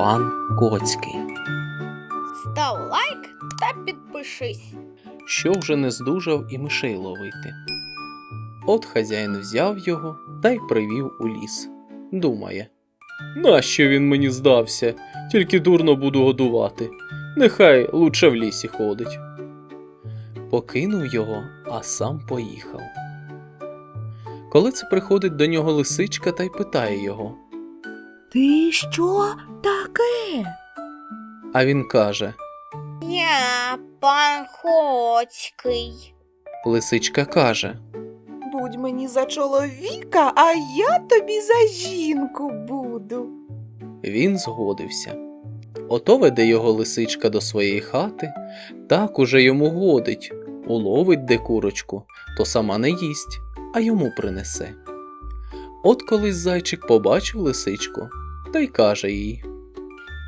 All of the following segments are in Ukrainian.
пан Коцький, Став лайк та підпишись. що вже не здужав і мишей ловити. От хазяїн взяв його та й привів у ліс. Думає, нащо він мені здався, тільки дурно буду годувати. Нехай лучше в лісі ходить. Покинув його, а сам поїхав. Коли це приходить до нього лисичка та й питає його, Ти що таке? а він каже: Я пан Хоцький. Лисичка каже: Будь мені за чоловіка, а я тобі за жінку буду. Він згодився. Ото веде його лисичка до своєї хати, так уже йому годить, уловить де курочку, то сама не їсть, а йому принесе. От колись зайчик побачив лисичку, та й каже їй: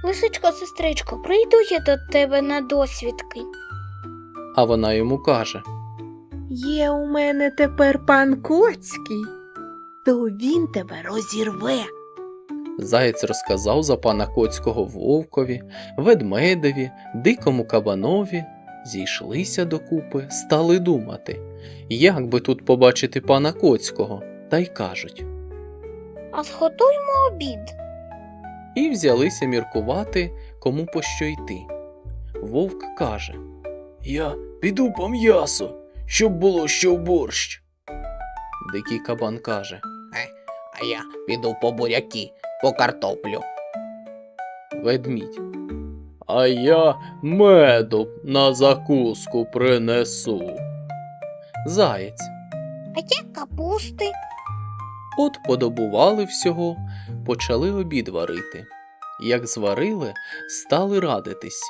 Лисичко, сестричко, прийду я до тебе на досвідки. а вона йому каже: Є у мене тепер пан Коцький, то він тебе розірве. Заєць розказав за пана Коцького вовкові, ведмедеві, дикому кабанові, зійшлися докупи, стали думати, як би тут побачити пана Коцького, та й кажуть. А зготуймо обід. І взялися міркувати, кому по що йти. Вовк каже: Я піду по м'ясо, щоб було що в борщ. Дикий кабан каже: А я піду по буряки, по картоплю. Ведмідь. А я меду на закуску принесу. Заєць. А я капусти. От подобували всього, почали обід варити. Як зварили, стали радитись,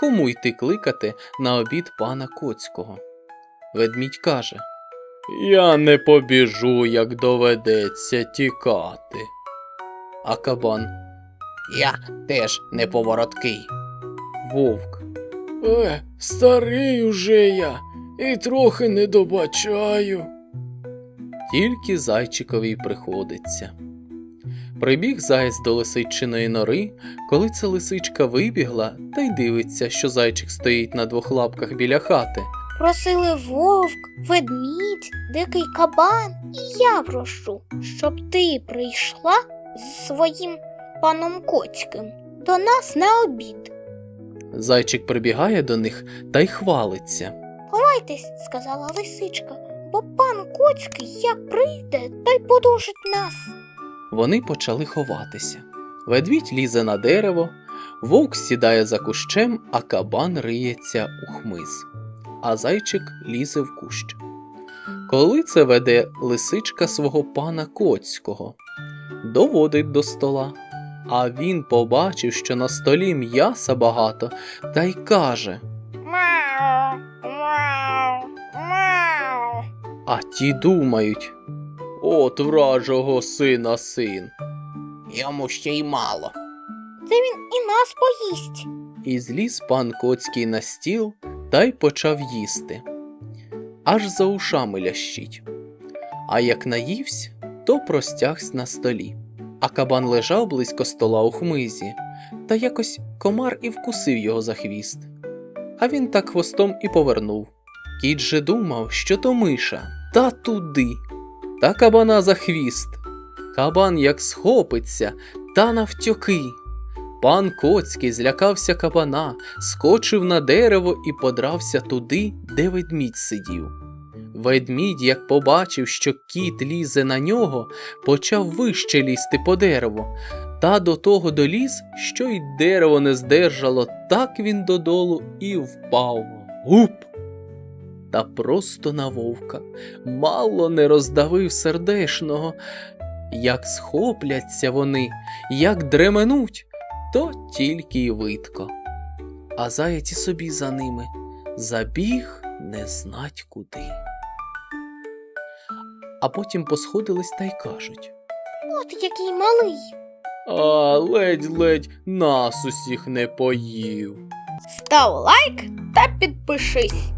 кому йти кликати на обід пана Коцького. Ведмідь каже: Я не побіжу, як доведеться тікати. А кабан Я теж неповороткий. вовк. Е, старий уже я, і трохи не добачаю. Тільки зайчикові й приходиться. Прибіг заєць до лисичиної нори, коли ця лисичка вибігла та й дивиться, що зайчик стоїть на двох лапках біля хати. Просили вовк, ведмідь, дикий кабан, і я прошу, щоб ти прийшла з своїм паном Коцьким до нас на обід. Зайчик прибігає до них та й хвалиться. Ховайтесь, сказала лисичка, бо пан Коцький як прийде, то й подушить нас. Вони почали ховатися. Ведмідь лізе на дерево, вовк сідає за кущем, а кабан риється у хмиз, а зайчик лізе в кущ. Коли це веде лисичка свого пана Коцького, доводить до стола. А він побачив, що на столі м'яса багато, та й каже: А ті думають: От вражого сина син. Йому ще й мало. Це він і нас поїсть. І зліз пан Коцький на стіл та й почав їсти. Аж за ушами лящить. А як наївсь, то простягсь на столі. А кабан лежав близько стола у хмизі, та якось комар і вкусив його за хвіст. А він так хвостом і повернув. Кіт же думав, що то миша, та туди, та кабана за хвіст. Кабан як схопиться, та навтьоки. Пан Коцький злякався кабана, скочив на дерево і подрався туди, де ведмідь сидів. Ведмідь, як побачив, що кіт лізе на нього, почав вище лізти по дереву, та до того доліз, що й дерево не здержало, так він додолу і впав. Гуп! Та просто на вовка мало не роздавив сердешного. Як схопляться вони, як дременуть, то тільки й видко. А заєць і собі за ними забіг не знать куди. А потім посходились та й кажуть От який малий. А ледь-ледь нас усіх не поїв. Став лайк та підпишись.